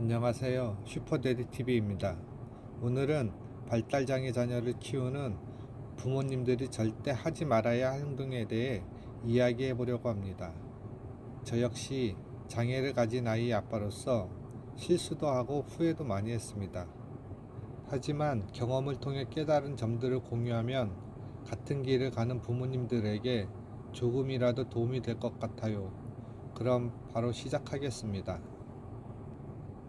안녕하세요. 슈퍼데디 TV입니다. 오늘은 발달장애 자녀를 키우는 부모님들이 절대 하지 말아야 할 행동에 대해 이야기해 보려고 합니다. 저 역시 장애를 가진 아이의 아빠로서 실수도 하고 후회도 많이 했습니다. 하지만 경험을 통해 깨달은 점들을 공유하면 같은 길을 가는 부모님들에게 조금이라도 도움이 될 것 같아요. 그럼 바로 시작하겠습니다.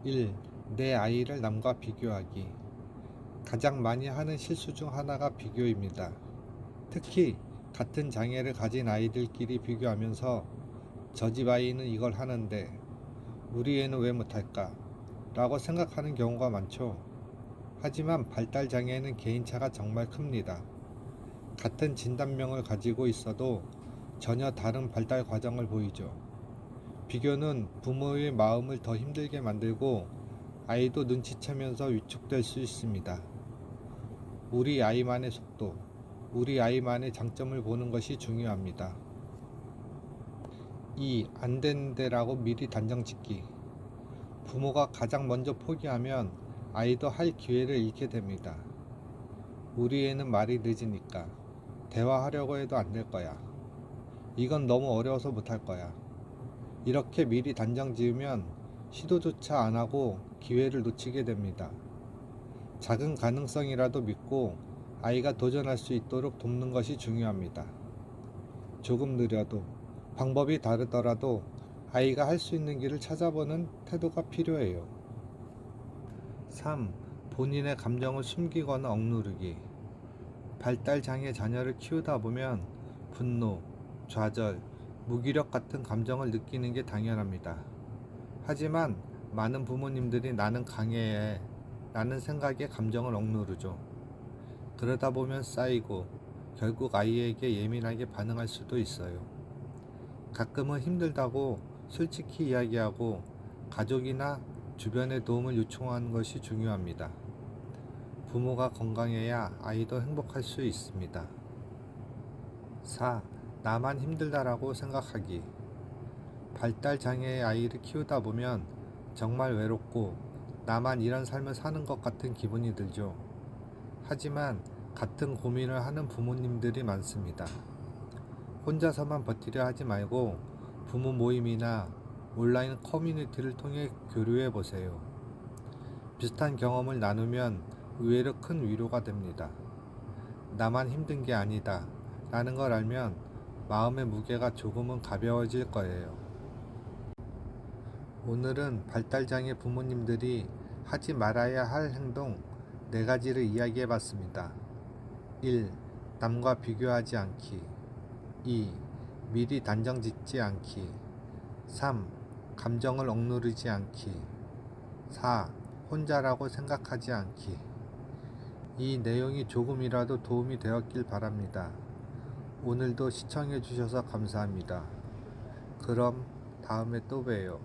1. 내 아이를 남과 비교하기. 가장 많이 하는 실수 중 하나가 비교입니다. 특히 같은 장애를 가진 아이들끼리 비교하면서 저 집 아이는 이걸 하는데 우리 애는 왜 못할까? 라고 생각하는 경우가 많죠. 하지만 발달 장애는 개인차가 정말 큽니다. 같은 진단명을 가지고 있어도 전혀 다른 발달 과정을 보이죠. 비교는 부모의 마음을 더 힘들게 만들고 아이도 눈치채면서 위축될 수 있습니다. 우리 아이만의 속도, 우리 아이만의 장점을 보는 것이 중요합니다. 2. 안 되는데라고 미리 단정 짓기. 부모가 가장 먼저 포기하면 아이도 할 기회를 잃게 됩니다. 우리 애는 말이 늦으니까 대화하려고 해도 안 될 거야. 이건 너무 어려워서 못할 거야. 이렇게 미리 단정 지으면 시도조차 안 하고 기회를 놓치게 됩니다. 작은 가능성이라도 믿고 아이가 도전할 수 있도록 돕는 것이 중요합니다. 조금 느려도 방법이 다르더라도 아이가 할 수 있는 길을 찾아보는 태도가 필요해요. 3. 본인의 감정을 숨기거나 억누르기. 발달 장애 자녀를 키우다 보면 분노, 좌절, 무기력 같은 감정을 느끼는 게 당연합니다. 하지만 많은 부모님들이 나는 강해해 라는 생각에 감정을 억누르죠. 그러다 보면 쌓이고 결국 아이에게 예민하게 반응할 수도 있어요. 가끔은 힘들다고 솔직히 이야기하고 가족이나 주변의 도움을 요청하는 것이 중요합니다. 부모가 건강해야 아이도 행복할 수 있습니다. 4. 나만 힘들다라고 생각하기. 발달 장애의 아이를 키우다 보면 정말 외롭고 나만 이런 삶을 사는 것 같은 기분이 들죠. 하지만 같은 고민을 하는 부모님들이 많습니다. 혼자서만 버티려 하지 말고 부모 모임이나 온라인 커뮤니티를 통해 교류해 보세요. 비슷한 경험을 나누면 의외로 큰 위로가 됩니다. 나만 힘든 게 아니다. 라는 걸 알면 마음의 무게가 조금은 가벼워질 거예요. 오늘은 발달장애 부모님들이 하지 말아야 할 행동 4가지를 이야기해 봤습니다. 1. 남과 비교하지 않기. 2. 미리 단정 짓지 않기. 3. 감정을 억누르지 않기. 4. 혼자라고 생각하지 않기. 이 내용이 조금이라도 도움이 되었길 바랍니다. 오늘도 시청해 주셔서 감사합니다. 그럼 다음에 또 봬요.